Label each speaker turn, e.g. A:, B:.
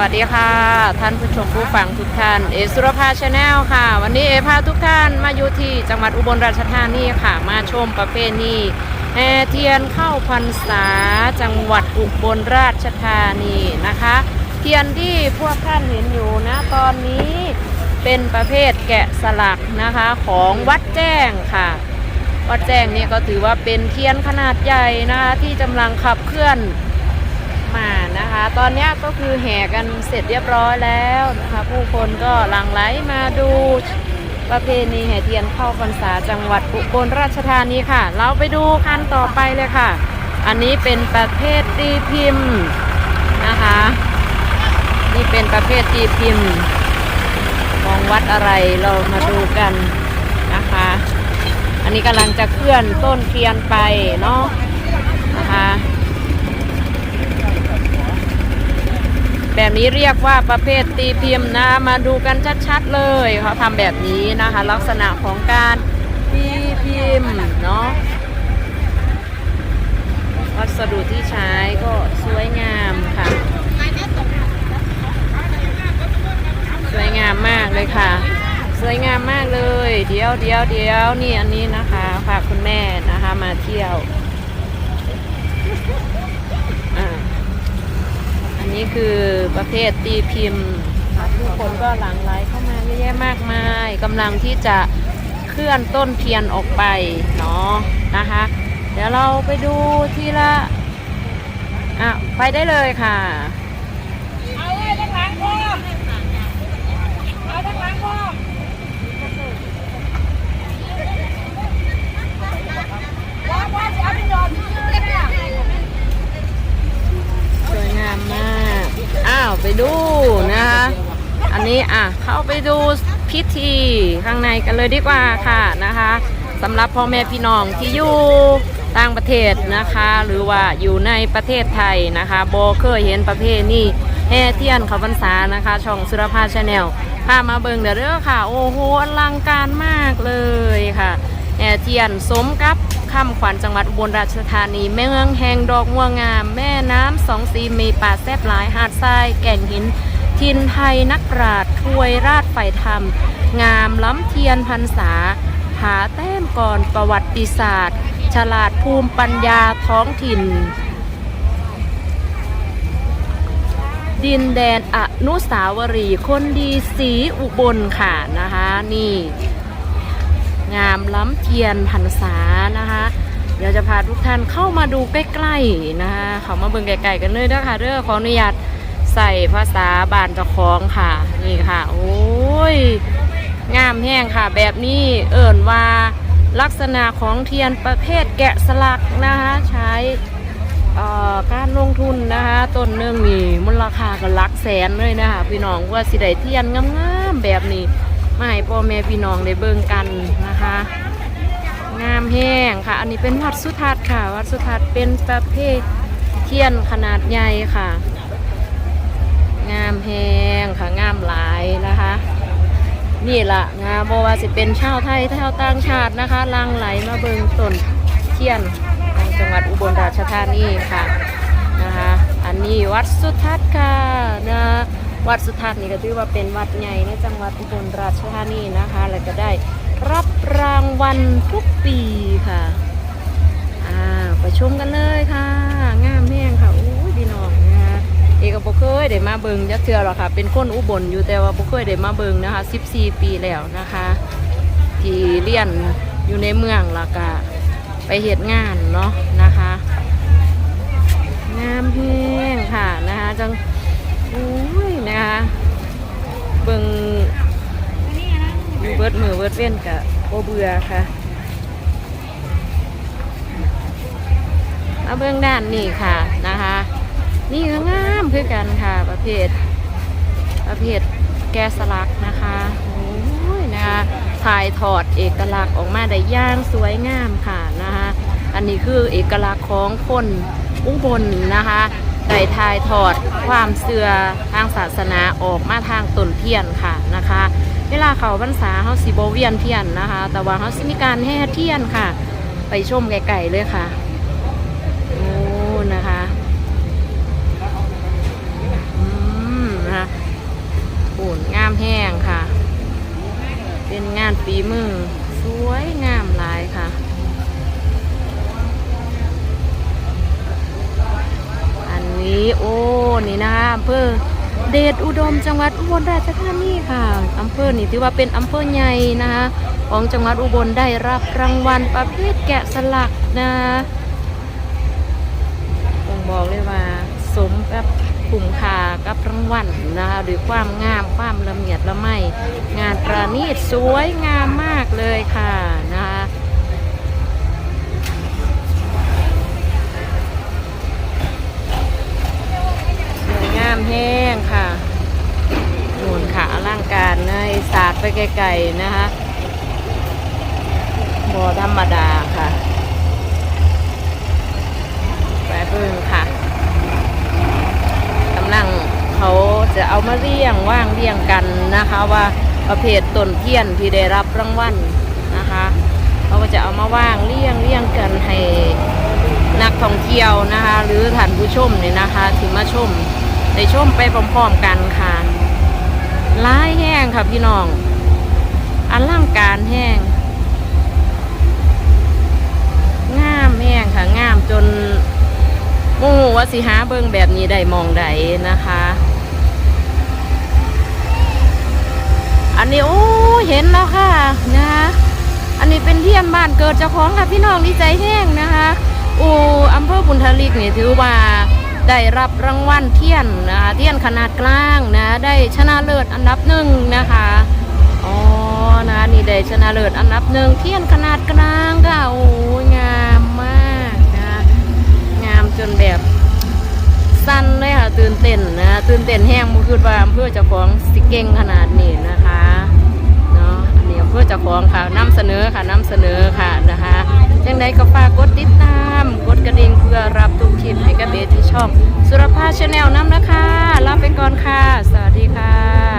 A: วัสดีค่ะ ท่านผู้ชมผู้ฟังทุกท่าน เอสุรภาชาแนลค่ะ วันนี้เอพาทุกท่านมาอยู่ที่จังหวัดอุบลราชธานีค่ะ มาชมประเพณีแห่เทียนเข้าพรรษาจังหวัดอุบลราชธานีนะคะ เทียนที่พวกท่านเห็นอยู่นะตอนนี้เป็นประเภทแกะสลักนะคะของวัดแจ้งค่ะวัดแจ้งนี่ก็ถือว่าเป็นเทียนขนาดใหญ่นะคะที่กำลังขับเคลื่อน มานะคะ ตอนนี้ก็คือแห่กันเสร็จเรียบร้อยแล้วนะคะ ผู้คนก็หลั่งไหลมาดูประเพณีแห่เทียนเข้าพรรษาจังหวัดอุบลราชธานีค่ะ เราไปดูคันต่อไปเลยค่ะ อันนี้เป็นประเภทตีพิมพ์นะคะ นี่เป็นประเภทตีพิมพ์ของวัดอะไรเรามาดูกันนะคะ อันนี้กำลังจะเคลื่อนต้นเทียนไปเนาะนะคะ แบบนี้เรียกว่าประเภทตีพิมพ์นะ มาดูกันชัดๆเลยเขาทำแบบนี้นะคะ ลักษณะของการตีพิมพ์เนาะวัสดุที่ใช้ก็สวยงามค่ะ สวยงามมากเลยค่ะ สวยงามมากเลย เดี๋ยวเดี๋ยวเดี๋ยวนี่อันนี้นะคะฝากคุณแม่นะคะมาเที่ยว นี้คือประเภทตีพิมพ์ค่ะผู้คนก็หลั่งไหลเข้ามาเยอะแยะมากมายกำลังที่จะเคลื่อนต้นเทียนออกไปเนาะนะคะ เดี๋ยวเราไปดูทีละอะไปได้เลยค่ะ
B: เอาเลยทั้งหลังพ่อเอาทั้งหลังพ่อม ว่าว่าจะเอาไปหยอดชื่อเลยค่ะ
A: สวยงามมาก อ้าว ไปดูนะคะ อั นี้อะเข้าไปดูพิธีข้างในกันเลยดีกว่าค่ะนะคะสำหรับพ่อแม่พี่น้องที่อยู่ต่างประเทศนะคะ หรือว่าอยู่ในประเทศไทยนะคะโบเคยเห็นประเพณีแห่เทียนเขาพรรษานะคะ ช่องสุรภาชาแนลพามาเบิงเด้อเด้อค่ะ โอ้โหอลังการมากเลยค่ะแห่เทียนสมกับคำขวัญจังหวัดอุบลราชธานี แม่เมืองแห่งดอกม่วงงาม แม่น้ำสองสีมีป่าแซบหลายหาดทรายแก่งหิน ทินไทยนักปราชญ์ถวยราชไฟธรรม งามล้ำเทียนพรรษา หาแต้มก่อนประวัติศาสตร์ ฉลาดภูมิปัญญาท้องถิ่น ดินแดนอนุสาวรีย์คนดีสีอุบลค่ะนะคะนี่ งามล้ำเทียนพรรษานะคะเดี๋ยวจะพาทุกท่านเข้ามาดูใกล้ๆนะคะเขามาเบิ่งไกลๆกันเลยนะคะเด้อขออนุญาต ใส่ภาษาบานเจ้าของค่ะ นี่ค่ะ โอ้ย งามแห้งค่ะ แบบนี้เอิ่นว่าลักษณะของเทียนประเภทแกะสลักนะคะ ใช้การลงทุนนะคะต้นหนึ่องนี่มูลค่าก็ลักแสนเลยนะคะพี่น้องว่าสิได้เทียนงามๆแบบนี้มาให้พ่อแม่พี่น้องได้เบิ่งกันนะคะ งามแห้งค่ะ อันนี้เป็นวัดสุทัศน์ค่ะ วัดสุทัศน์เป็นประเภทเทียนขนาดใหญ่ค่ะ งามแหงค่ะงามหลายนะคะ นี่ละงามบว่าสิเป็นชาวไทยชาวต่างชาตินะคะลังไหลมาเบิงต้นเทียนจังหวัดอุบลราชธานีค่ะนะคะอันนี้วัดสุทัศน์ค่ะนะวัดสุทัศน์นี่ก็ถือว่าเป็นวัดใหญ่ในจังหวัดอุบลราชธานีนะคะแล้วก็ได้รับรางวัลทุกปีค่ะอ่าไปชมกันเลยค่ะ เอกบ่เคยได้มาเบิงจักเทือหรอกค่ะ เป็นคนอุบลอยู่แต่ว่าบ่เคยได้มาเบิงนะคะ 14 ปีแล้วนะคะ ที่เรียนอยู่ในเมืองแล้วก็ไปเฮ็ดงานเนาะนะคะ งามแห้งค่ะนะคะจังอุ้ยนะคะเบิงอยู่เบิดมือเบิดเว้นกะบ่เบือค่ะมาเบิ่งด้านนี้ค่ะ นี่ก็งามคือกันค่ะ ประเภท ประเภทแกะสลักนะคะโอ้ยนะคะถ่ายถอดเอกลักษณ์ออกมาได้ย่างสวยงามค่ะนะคะอันนี้คือเอกลักษณ์ของคนอุบลนะคะได้ถ่ายถอดความเสื่อทางศาสนาออกมาทางต้นเทียนค่ะนะคะ เวลาเขาพรรษาเขาสิบเวียนเทียนนะคะ แต่ว่าเขาสิมีการแห่เทียนค่ะ ไปชมไกลๆเลยค่ะ เป็นงานฝีมือ สวยงามหลายค่ะอันนี้โอ้นี่นะคะอำเภอเดชอุดมจังหวัดอุบลราชธานีค่ะอำเภอนี่ถือว่าเป็นอำเภอใหญ่นะคะของจังหวัดอุบลได้รับรางวัลประเภทแกะสลักนะต้องบอกเลยว่า กับรางวัลนะคะด้วยความงามความละเมียดละไมงานประณีตสวยงามมากเลยค่ะนะคะสวยงามแห้งค่ะนูนค่ะอลังการนะไอ้สาดไปไกลๆนะคะบอธรรมดาค่ะแปเบิ่งค่ะกำลังเขาจะเอา มาเรียงว่างเรียงกันนะคะว่าประเภทต้นเทียนที่ได้รับรางวัลนะคะเขาก็จะเอามาว่างเรียงเรียงกันให้นักท่องเที่ยวนะคะ หรือท่านผู้ชมเนี่ยนะคะที่มาชมได้ชมไปพร้อมๆกันค่ะร้ายแห้งค่ะพี่น้องอันล่างการแห้งงามแห้งค่ะงามจนโอ้ว่าสิหาเบิงแบบนี้ได้มองใดนะคะ อันนี้โอ้เห็นแล้วค่ะนะคะอันนี้เป็นเทียนบ้านเกิดเจ้าของค่ะพี่น้องดีใจแห้งนะคะอ้อำเภอบุญทลิกนี่ถือว่าได้รับรางวัลเทียนนะคะเทียนขนาดกลางนะได้ชนะเลิศอันดับหนึ่งนะคะอ๋อนะนี่ได้ชนะเลิศอันดับหนึ่งเทียนขนาดกลางค่ะโอ้ยงามมากนะงามจนแบบสั้นเลยค่ะตื่นเต้นนะตื่นเต้นแห้งมือคือว่าอำเภอเจ้าของสิเก่งขนาดนี้นะคะ ของค่ะนำเสนอค่ะนำเสนอค่ะนะคะยังไงก็ฝากกดติดตาม กดกระดิ่งเพื่อรับทุกคลิปให้กับเบสที่ช่อง สุรภาชาแนลน้ำนะคะลาไปก่อนค่ะ สวัสดีค่ะ